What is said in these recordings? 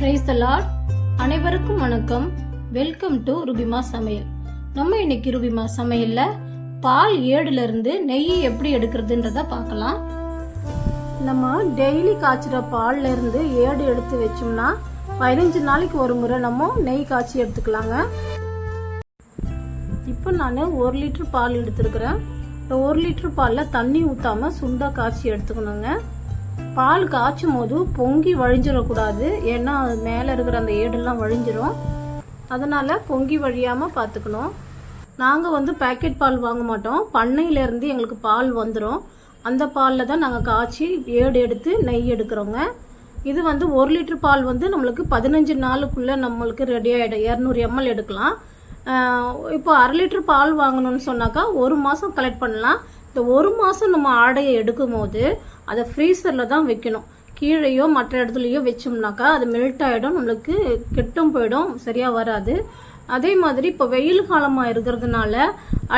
Price Lord அனைவருக்கும் வணக்கம். Welcome to ருபிமா சமையல் நம்ம இன்னைக்கு ருபிமா சமையல்ல பால் ஏடுல இருந்து நெய் எப்படி எடுக்கிறதுன்றத பார்க்கலாம். நம்ம டெய்லி காய்ச்சுற பால்ல இருந்து ஏடு எடுத்து வச்சோம்னா பதினஞ்சு நாளைக்கு ஒரு முறை நம்ம நெய் காய்ச்சி எடுத்துக்கலாங்க. இப்போ நான் ஒரு லிட்டர் பால் எடுத்துருக்கிறேன். இந்த ஒரு லிட்டர் பாலில் தண்ணி ஊற்றாம சுண்டா காய்ச்சி எடுத்துக்கணுங்க. பால் காய்ச்சும் போது பொங்கி வழிஞ்சிடக்கூடாது. ஏன்னா அது மேலே இருக்கிற அந்த ஏடெல்லாம் வழிஞ்சிரும். அதனால் பொங்கி வழியாமல் பார்த்துக்கணும் நாங்கள் வந்து பேக்கெட் பால் வாங்க மாட்டோம். பண்ணையிலேருந்து எங்களுக்கு பால் வந்துடும் அந்த பாலில் தான் நாங்கள் காய்ச்சி ஏடு எடுத்து நெய் எடுக்கிறோங்க. இது வந்து ஒரு லிட்டர் பால் வந்து நம்மளுக்கு பதினஞ்சு நாளுக்குள்ளே நம்மளுக்கு ரெடி ஆகிடும் இரநூறு எம்எல் எடுக்கலாம். இப்போ அரை லிட்டர் பால் வாங்கணும்னு சொன்னாக்கா ஒரு மாதம் கலெக்ட் பண்ணலாம். இந்த ஒரு மாதம் நம்ம ஆடையை எடுக்கும் போது அதை ஃப்ரீசரில் தான் வைக்கணும். கீழேயோ மற்ற இடத்துலையோ வச்சோம்னாக்கா அது மெல்ட் ஆகிடும் நம்மளுக்கு கெட்டும் போயிடும் சரியாக வராது. அதே மாதிரி இப்போ வெயில் காலமாக இருக்கிறதுனால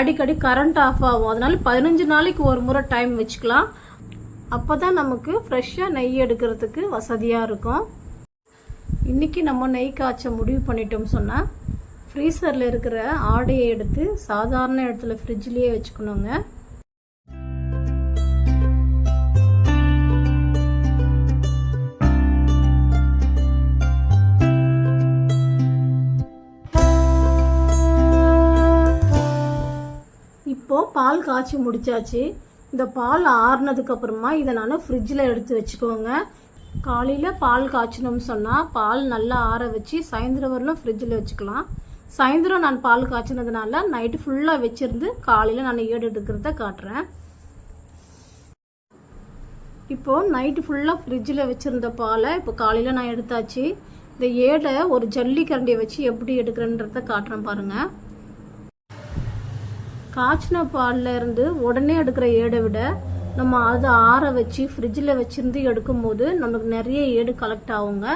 அடிக்கடி கரண்ட் ஆஃப் ஆகும். அதனால பதினஞ்சு நாளைக்கு ஒரு முறை டைம் வச்சுக்கலாம். அப்போ தான் நமக்கு ஃப்ரெஷ்ஷாக நெய் எடுக்கிறதுக்கு வசதியாக இருக்கும். இன்னைக்கு நம்ம நெய் காய்ச்ச முடிவு பண்ணிட்டோம் சொன்னால் ஃப்ரீசரில் இருக்கிற ஆடையை எடுத்து சாதாரண இடத்துல ஃப்ரிட்ஜ்லேயே வச்சுக்கணுங்க. பால் காய்ச்சி முடிச்சாச்சு. இந்த பால் ஆறுனதுக்கு அப்புறமா இதை நான் ஃப்ரிட்ஜில் எடுத்து வச்சுக்கோங்க. காலையில் பால் காய்ச்சணும்னு சொன்னால் பால் நல்லா ஆற வச்சு சாயந்தரம் வரலும் ஃப்ரிட்ஜில் வச்சுக்கலாம். சாயந்தரம் நான் பால் காய்ச்சினதுனால நைட்டு ஃபுல்லாக வச்சுருந்து காலையில் நான் ஏடு எடுக்கிறத காட்டுறேன். இப்போது நைட்டு ஃபுல்லாக ஃப்ரிட்ஜில் வச்சுருந்த பாலை இப்போ காலையில் நான் எடுத்தாச்சு. இந்த ஏடை ஒரு ஜல்லி கரண்டியை வச்சு எப்படி எடுக்கிறேன்றத காட்டுறேன் பாருங்கள் காய்ச்சின பால்ல இருந்து உடனே எடுக்கிற ஏடை விட நம்ம அதை ஆற வச்சு ஃப்ரிட்ஜில் வச்சிருந்து எடுக்கும்போது நமக்கு நிறைய ஏடு கலெக்ட் ஆகுங்க.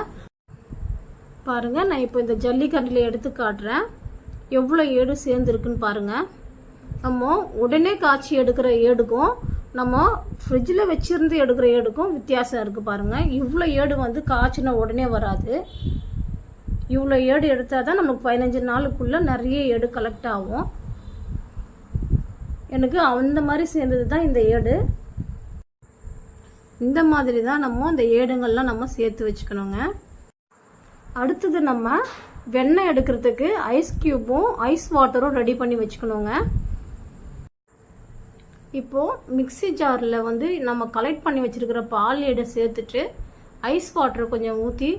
பாருங்க நான் இப்போ இந்த ஜல்லிக்கண்டில் எடுத்து காட்டுறேன். எவ்வளோ ஏடு சேர்ந்துருக்குன்னு பாருங்க. நம்ம உடனே காய்ச்சி எடுக்கிற ஏடுக்கும் நம்ம ஃப்ரிட்ஜில் வச்சிருந்து எடுக்கிற ஏடுக்கும் வித்தியாசம் இருக்குது பாருங்க. இவ்வளோ ஏடு வந்து காய்ச்சின உடனே வராது. இவ்வளோ ஏடு எடுத்தால் தான் நமக்கு பதினஞ்சு நாளுக்குள்ளே நிறைய ஏடு கலெக்ட் ஆகும். எனக்கு அந்த மாதிரி சேர்ந்தது தான் இந்த ஏடு. இந்த மாதிரி தான் நம்ம இந்த ஏடுங்கள்லாம் நம்ம சேர்த்து வச்சுக்கணுங்க. அடுத்தது நம்ம வெண்ணெய் எடுக்கிறதுக்கு ஐஸ் கியூப்பும் ஐஸ் வாட்டரும் ரெடி பண்ணி வச்சுக்கணுங்க. இப்போ மிக்ஸி ஜாரில் வந்து நம்ம கலெக்ட் பண்ணி வச்சுருக்கிற பால் ஏடை சேர்த்துட்டு ஐஸ் வாட்டரை கொஞ்சம் ஊற்றி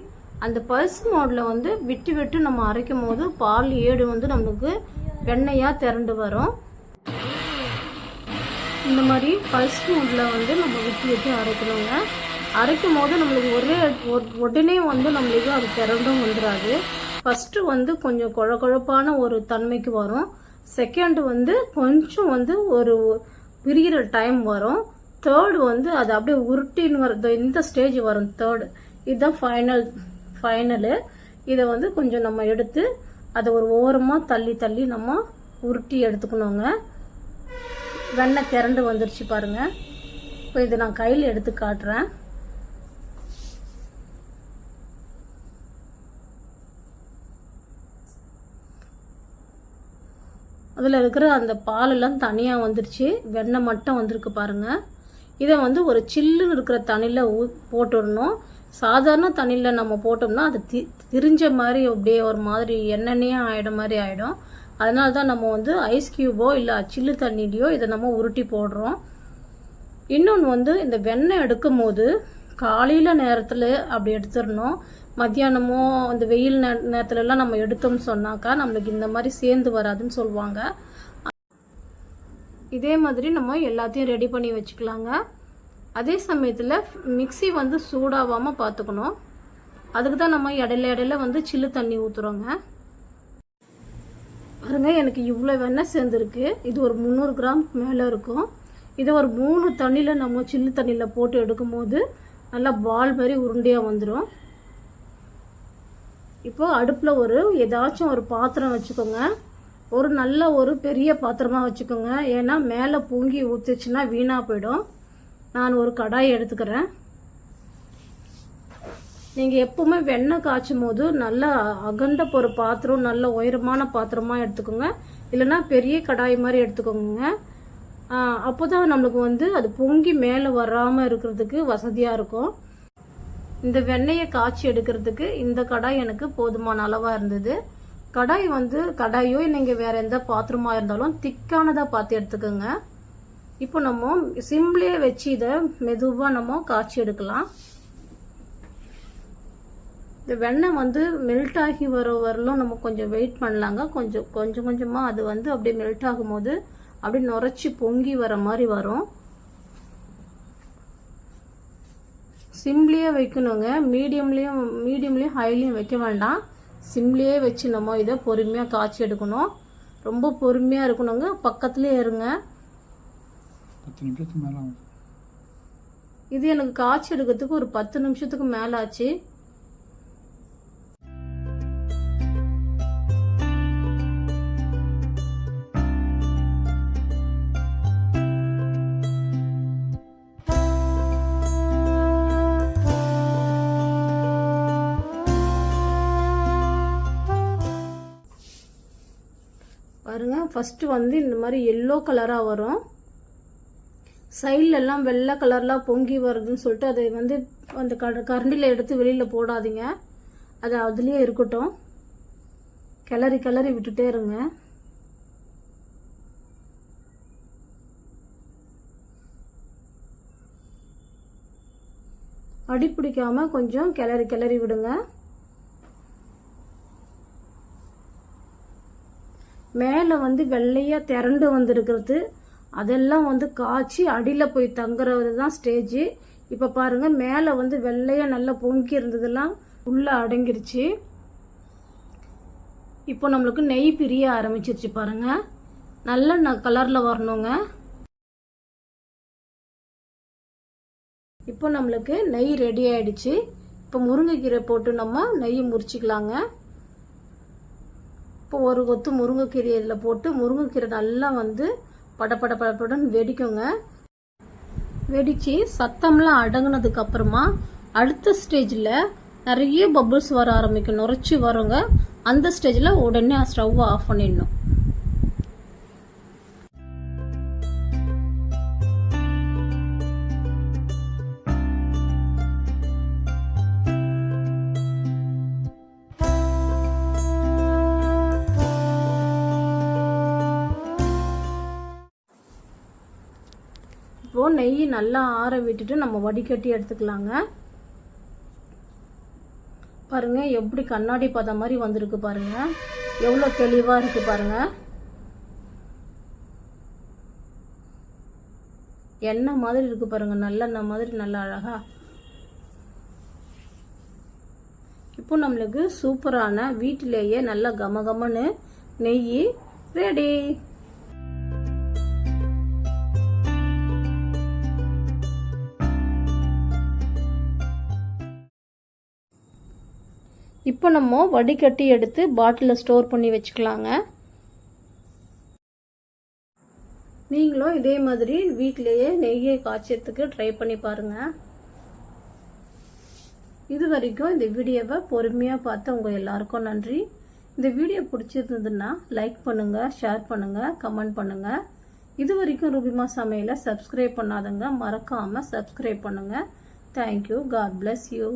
அந்த பல்ஸ் மோடில் வந்து விட்டு விட்டு நம்ம அரைக்கும் போது பால் ஏடு வந்து நம்மளுக்கு வெண்ணெயாக திரண்டு வரும். இந்த மாதிரி பல்ஸ் மூடில் வந்து நம்ம விட்டு விட்டு அரைக்கணுங்க. அரைக்கும் போது நம்மளுக்கு ஒரே உடனே வந்து நம்மளுக்கு அது திரண்டும் வந்துடாது ஃபஸ்ட்டு வந்து கொஞ்சம் குழ குழப்பான ஒரு தன்மைக்கு வரும். செகண்ட் வந்து கொஞ்சம் வந்து ஒரு விரிகிற டைம் வரும். தேர்டு வந்து அது அப்படியே உருட்டின்னு வர இந்த ஸ்டேஜ் வரும் தேர்டு இதுதான் ஃபைனல் ஃபைனலு இதை வந்து கொஞ்சம் நம்ம எடுத்து அதை ஒரு ஓரமாக தள்ளி தள்ளி நம்ம உருட்டி எடுத்துக்கணுங்க. வெண்ணெய் திரண்டு வந்துருச்சு பாருங்க. இப்போ இதை நான் கையில் எடுத்து காட்டுறேன். அதில் இருக்கிற அந்த பாலெல்லாம் தனியாக வந்துருச்சு. வெண்ணெய் மட்டும் வந்திருக்கு பாருங்க. இதை வந்து ஒரு சில்லுன்னு இருக்கிற தண்ணியில் ஊ போட்டுடணும். சாதாரண தண்ணியில் நம்ம போட்டோம்னா அது தி திரிஞ்ச மாதிரி அப்படியே ஒரு மாதிரி எண்ணெய்யாக ஆகிடும் மாதிரி ஆகிடும் அதனால தான் நம்ம வந்து ஐஸ் கியூபோ இல்லை சில்லு தண்ணிலையோ இதை நம்ம உருட்டி போடுறோம். இன்னொன்று வந்து இந்த வெண்ணெய் எடுக்கும் போது காலையில் நேரத்தில் அப்படி எடுத்துடணும். மத்தியானமோ இந்த வெயில் நே நேரத்துலலாம் நம்ம எடுத்தோம்னு சொன்னாக்கா நம்மளுக்கு இந்த மாதிரி சேர்ந்து வராதுன்னு சொல்லுவாங்க. இதே மாதிரி நம்ம எல்லாத்தையும் ரெடி பண்ணி வச்சுக்கலாங்க. அதே சமயத்தில் மிக்ஸி வந்து சூடாகாமல் பார்த்துக்கணும் அதுக்கு தான் நம்ம இடையில இடையில வந்து சில்லு தண்ணி ஊற்றுறோங்க பாருங்க எனக்கு இவ்வளோ வெண்ணெய் சேர்ந்துருக்கு. இது ஒரு முந்நூறு கிராம் மேலே இருக்கும். இதை ஒரு மூணு தண்ணியில் நம்ம சில்லு தண்ணியில் போட்டு எடுக்கும்போது நல்லா பால் மாதிரி உருண்டையாக வந்துடும் இப்போ அடுப்பில் ஒரு ஏதாச்சும் ஒரு பாத்திரம் வச்சுக்கோங்க. ஒரு நல்ல ஒரு பெரிய பாத்திரமாக வச்சுக்கோங்க. ஏன்னா மேலே பொங்கி ஊற்றுச்சுன்னா வீணாக போயிடும். நான் ஒரு கடாய் எடுத்துக்கிறேன். நீங்கள் எப்பவுமே வெண்ணெய் காய்ச்சும் போது நல்லா அகண்ட ஒரு பாத்திரம் நல்ல உயரமான பாத்திரமாக எடுத்துக்கோங்க. இல்லைன்னா பெரிய கடாய் மாதிரி எடுத்துக்கோங்க. அப்போ தான் நம்மளுக்கு வந்து அது பொங்கி மேலே வராமல் இருக்கிறதுக்கு வசதியாக இருக்கும். இந்த வெண்ணெயை காய்ச்சி எடுக்கிறதுக்கு இந்த கடாய் எனக்கு போதுமான அளவாக இருந்தது. கடாய் வந்து கடாயோ நீங்கள் வேற எந்த பாத்திரமாக இருந்தாலும் திக்கானதாக பார்த்து எடுத்துக்கோங்க. இப்போ நம்ம சிம்லேயே வச்சு இதை மெதுவாக நம்ம காய்ச்சி எடுக்கலாம். இந்த வெண்ணெய் வந்து மெல்ட் ஆகி வர வரலும் நம்ம கொஞ்சம் வெயிட் பண்ணலாங்க. கொஞ்சம் கொஞ்சம் கொஞ்சமாக அது வந்து அப்படியே மெல்ட் ஆகும்போது அப்படியே நுரைச்சி பொங்கி வர மாதிரி வரும். சிம்லேயே வைக்கணுங்க. மீடியம்லேயும் மீடியம்லேயும் ஹைலையும் வைக்க வேண்டாம். சிம்லேயே வச்சு நம்ம இதை பொறுமையாக காய்ச்சி எடுக்கணும். ரொம்ப பொறுமையாக இருக்கணுங்க. பக்கத்துலேயே இருங்க. இது எனக்கு காய்ச்சி எடுக்கிறதுக்கு ஒரு பத்து நிமிஷத்துக்கு மேலே ஆச்சு ஃபஸ்ட்டு வந்து இந்த மாதிரி எல்லோ கலராக வரும். சைட்லெல்லாம் வெள்ளை கலர்லாம் பொங்கி வருதுன்னு சொல்லிட்டு அதை வந்து அந்த க கரண்டியில் எடுத்து வெளியில் போடாதீங்க. அது அதுலேயே இருக்கட்டும். கிளறி கிளறி விட்டுட்டே இருங்க. அடி பிடிக்காமல் கொஞ்சம் கிளறி கிளறி விடுங்க. மேலே வந்து வெள்ளையாக திரண்டு வந்திருக்கிறது. அதெல்லாம் வந்து காய்ச்சி அடியில் போய் தங்குறது தான் ஸ்டேஜு இப்போ பாருங்க மேலே வந்து வெள்ளையாக நல்லா பொங்கி இருந்ததெல்லாம் உள்ளே அடங்கிருச்சு. இப்போ நம்மளுக்கு நெய் பிரிய ஆரம்பிச்சிருச்சு பாருங்க. நல்ல ந கலரில் வரணுங்க. இப்போ நம்மளுக்கு நெய் ரெடி ஆயிடுச்சு. இப்போ முருங்கைக்கீரை போட்டு நம்ம நெய் முறிச்சிக்கலாங்க. இப்போ ஒரு கொத்து முருங்கைக்கீரை இதில் போட்டு முருங்கைக்கீரை நல்லா வந்து படப்பட படப்படன்னு வெடிக்குங்க. வெடிச்சு சத்தம்லாம் அடங்கினதுக்கு அப்புறமா அடுத்த ஸ்டேஜில் நிறைய பபிள்ஸ் வர ஆரம்பிக்கும். நுரைச்சி வருங்க. அந்த ஸ்டேஜில் உடனே ஸ்டவ் ஆஃப் பண்ணிடணும். நெய் நல்லா ஆற விட்டுட்டு நம்ம வடிகட்டி எடுத்துக்கலாங்க. பாருங்க எப்படி கண்ணாடி பதம் மாதிரி வந்திருக்கு பாருங்க. எவ்வளோ தெளிவா இருக்கு பாருங்க. எண்ணெய் மாதிரி இருக்கு பாருங்க நல்லெண்ணெய் மாதிரி நல்லா அழகா. இப்போ நம்மளுக்கு சூப்பரான வீட்டிலேயே நல்லா கமகமன்னு நெய் ரெடி இப்போ நம்ம வடிகட்டி எடுத்து பாட்டிலில் ஸ்டோர் பண்ணி வச்சுக்கலாங்க. நீங்களும் இதே மாதிரி வீட்டிலேயே நெய்யை காய்ச்சறதுக்கு ட்ரை பண்ணி பாருங்க. இது வரைக்கும் இந்த வீடியோவை பொறுமையாக பார்த்த உங்கள் எல்லாருக்கும் நன்றி. இந்த வீடியோ பிடிச்சிருந்ததுன்னா லைக் பண்ணுங்கள் ஷேர் பண்ணுங்கள் கமெண்ட் பண்ணுங்கள் இது வரைக்கும் ரூபிமா சமையலை சப்ஸ்கிரைப் பண்ணாதங்க மறக்காமல் சப்ஸ்கிரைப் பண்ணுங்கள் தேங்க்யூ காட் பிளஸ் யூ